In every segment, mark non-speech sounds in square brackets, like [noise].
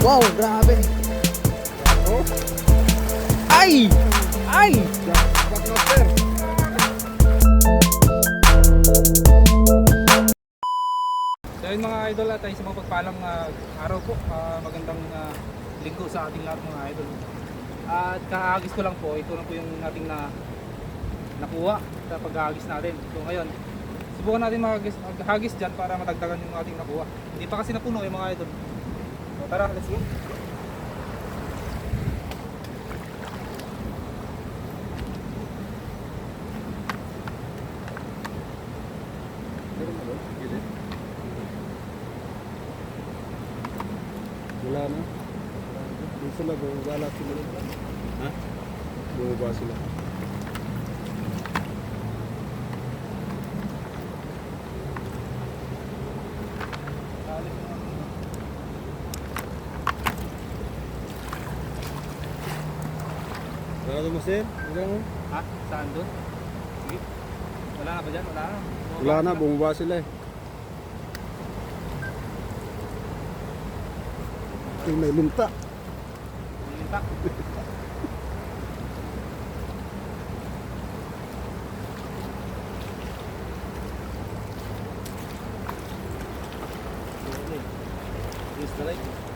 Wow, grabe. Ay! Ay! So yun mga idol at sa mga pagpalang ah, araw po, Ah, magandang ah, linggo sa ating lahat mga idol. At kaagis ko lang po, ito na po yung ating na nakuha sa paghahagis natin. So ngayon, subukan natin maghagis, dyan para madagdagan yung ating nakuha. Hindi pa kasi napuno yung mga idol. So tara, let's go. Wala na. Yung sila, bumaba sila. Ha? Bumaba sila. Wala na master? Wala na. Ha? Saan doon? Sige. Wala na ba dyan? Wala na. Wala na, bumaba sila eh. Yung may linta. Linta. [laughs] Yes, taray.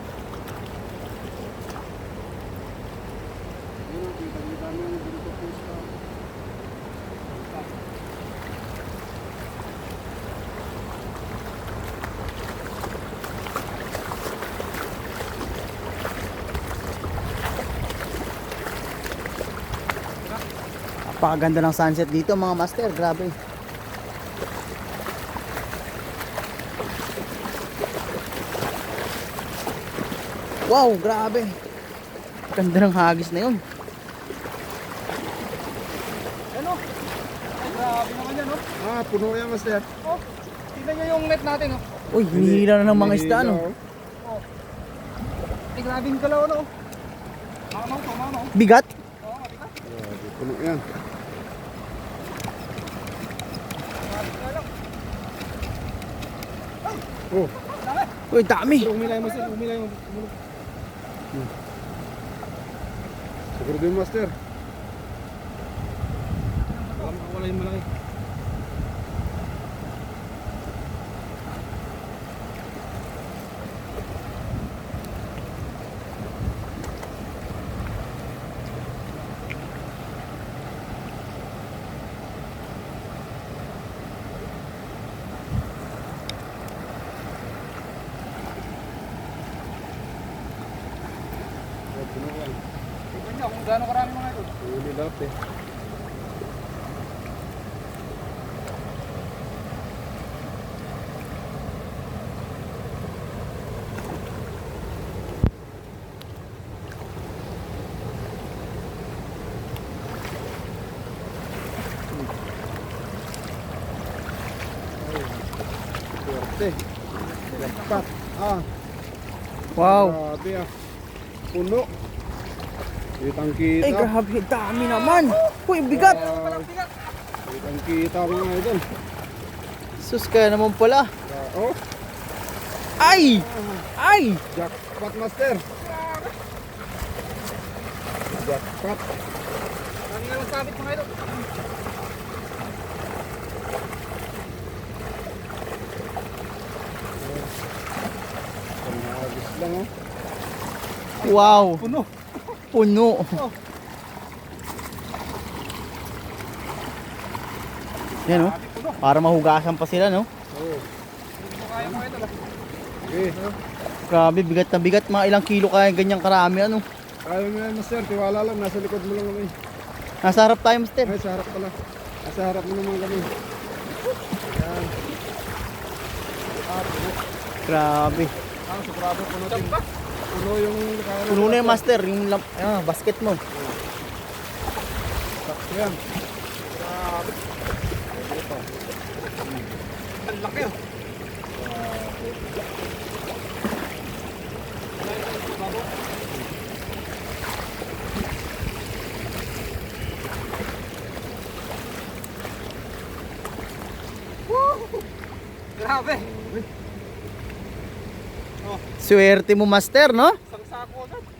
Napakaganda ng sunset dito mga master, grabe. Wow, grabe. Ganda ng hagis na yun. Ano? Grabe naman yan, oh. Ah, puno yan, master. Oh, tignan nyo yung net natin, oh. Uy, hinihila na ng mga isda, ano? Oh. Ay, grabe yung galaw, ano? Mamaw to, mamaw. Bigat? Oo, mabigat. Grabe, puno yan. Grabe ka lang. Oh. Uy, dami. umilay, master. Umilay mo. Hmm. Siguro din, master. Wala yung malaki. Oh, puno yan. Nyo kung gaano karami mga ito. Huli lahat eh. Ah, Wow. grabe ah. Puno. Kitang kita. Ay, grabe, dami naman. Uy, bigat. Kitang kita mga idol. Sus, kaya naman pala. Ah, Oh, Ay! Ay! jackpot master. Jackpot. Ang nga lang sabit mga lang oh. Wow. Puno. Puno. Yan, oh. Grabe, puno. Para mahugasan pa sila, no? Oh. Kaya ito. Okay. Grabe, bigat na bigat. Mga ilang kilo kaya ganyang karami, ano? Ayaw mo yan master. Tiwala lang. Nasa likod mo lang kami. Nasa harap tayo, Master. Ay, sa harap pala. Nasa harap mo naman kami. Yan. Grabe. Ah, sobrado puno din. Puno yung Puno na yung Master. Yung lam- ah, basket mo. Sakto yan. Grabe. Ang laki, oh. Grabe. Swerte mo, Master, no? Isang ako agad.